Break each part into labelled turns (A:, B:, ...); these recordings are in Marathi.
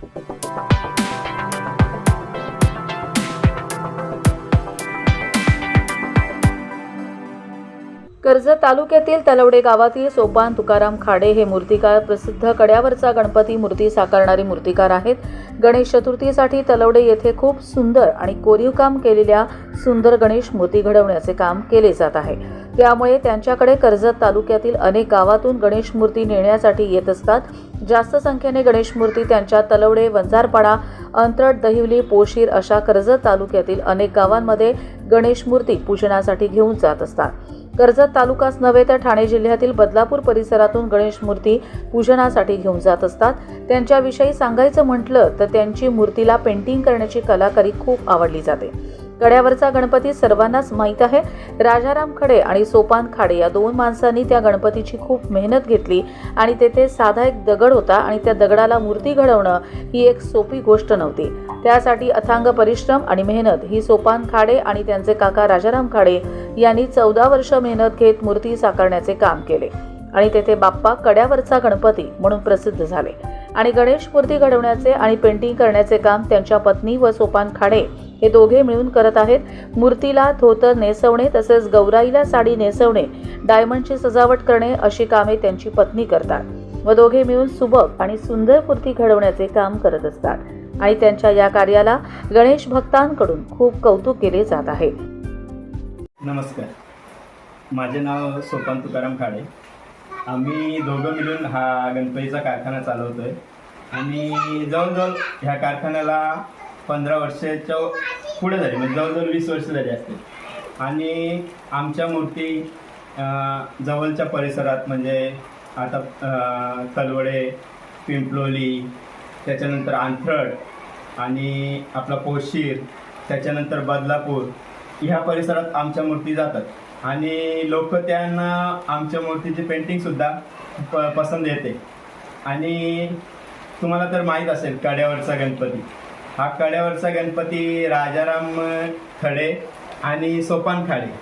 A: Thank you. कर्जत तालुक्यातील तलवडे गावातील सोपान तुकाराम खाडे हे मूर्तिकार प्रसिद्ध कड्यावरचा गणपती मूर्ती साकारणारे मूर्तिकार आहेत. गणेश चतुर्थीसाठी तलवडे येथे खूप सुंदर आणि कोरीव काम केलेल्या सुंदर गणेश मूर्ती घडवण्याचे काम केले जात आहे. त्यामुळे त्यांच्याकडे कर्जत तालुक्यातील अनेक गावातून गणेश मूर्ती नेण्यासाठी येत असतात. जास्त संख्येने गणेश मूर्ती त्यांच्या तलवडे वंजारपाडा अंतरट दहिवली पोशीर अशा कर्जत तालुक्यातील अनेक गावांमध्ये गणेश मूर्ती पूजनासाठी घेऊन जात असतात. कर्जत तालुकाच नव्हे तर ठाणे जिल्ह्यातील बदलापूर परिसरातून गणेश मूर्ती पूजनासाठी घेऊन जात असतात. त्यांच्याविषयी सांगायचं म्हटलं तर त्यांची मूर्तीला पेंटिंग करण्याची कलाकारी खूप आवडली जाते. कड्यावरचा गणपती सर्वांनाच माहीत आहे. राजाराम खडे आणि सोपान खाडे या दोन माणसांनी त्या गणपतीची खूप मेहनत घेतली आणि तेथे साधा एक दगड होता आणि त्या दगडाला मूर्ती घडवणं ही एक सोपी गोष्ट नव्हती. त्यासाठी अथांग परिश्रम आणि मेहनत ही सोपान खाडे आणि त्यांचे काका राजाराम खाडे यांनी चौदा वर्ष मेहनत घेत मूर्ती साकारण्याचे काम केले. आणि तेथे बाप्पा कड्यावरचा गणपती म्हणून प्रसिद्ध झाले. आणि गणेश मूर्ती घडवण्याचे आणि पेंटिंग करण्याचे काम त्यांच्या पत्नी व सोपान खाडे हे दोघे मिळून करत आहेत. मूर्तीला धोतर नेसवणे तसेच गौराईला साडी नेसवणे डायमंडची सजावट करणे अशी कामे त्यांची पत्नी करतात व दोघे मिळून सुबक आणि सुंदर मूर्ती घडवण्याचे काम करत असतात. आणि त्यांच्या या कार्याला गणेश भक्तांकडून खूप कौतुक केले जात आहे.
B: नमस्कार. माझे नाव सोपान तुकाराम खाडे. आम्ही दोघं मिळून हा गणपतीचा कारखाना चालवतोय. आणि जवळजवळ ह्या कारखान्याला पंधरा वर्षाच्या पुढे झाली म्हणजे जवळजवळ वीस वर्ष झाली असतील. आणि आमच्या मूर्ती जवळच्या परिसरात म्हणजे आता तलवडे पिंपलोली त्याच्यानंतर आंथरड आणि आपला पोशीर त्याच्यानंतर बदलापूर ह्या परिसरात आमच्या मूर्ती जातात. आणि लोक त्यांना आमच्या मूर्तीची पेंटिंगसुद्धा प पसंत येते आणि तुम्हाला तर माहीत असेल काड्यावरचा गणपती. हा कड्यावरचा गणपती राजाराम खडे आणि सोपान खाडे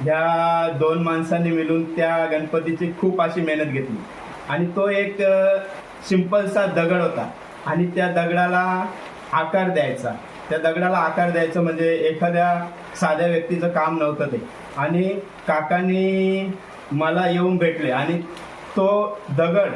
B: ह्या दोन माणसांनी मिळून त्या गणपतीची खूप अशी मेहनत घेतली. आणि तो एक सिंपलसा दगड होता आणि त्या दगडाला आकार द्यायचा. त्या दगडाला आकार द्यायचं म्हणजे एखाद्या साध्या व्यक्तीचं काम नव्हतं ते. आणि काकांनी मला येऊन भेटले आणि तो दगड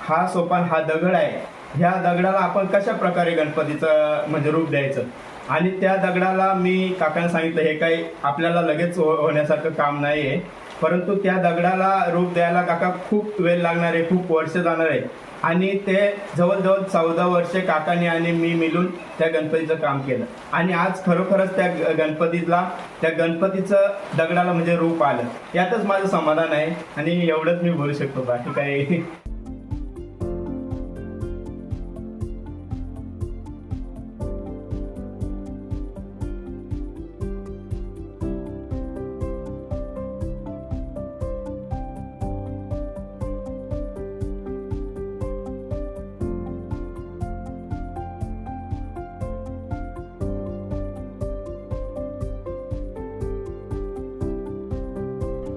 B: हा सोपान हा दगड आहे ह्या दगडाला आपण कशा प्रकारे गणपतीचं म्हणजे रूप द्यायचं? आणि त्या दगडाला मी काकांना सांगितलं हे काही आपल्याला लगेच हो- होण्यासारखं काम नाही आहे परंतु त्या दगडाला रूप द्यायला काका खूप वेळ लागणार आहे खूप वर्ष जाणार आहे. आणि ते जवळजवळ चौदा वर्षे काकाने आणि मी मिळून त्या गणपतीचं काम केलं. आणि आज खरोखरच त्या गणपतीला त्या गणपतीचं दगडाला म्हणजे रूप आलं. यातच माझं समाधान आहे आणि एवढंच मी बोलू शकतो बाकी काही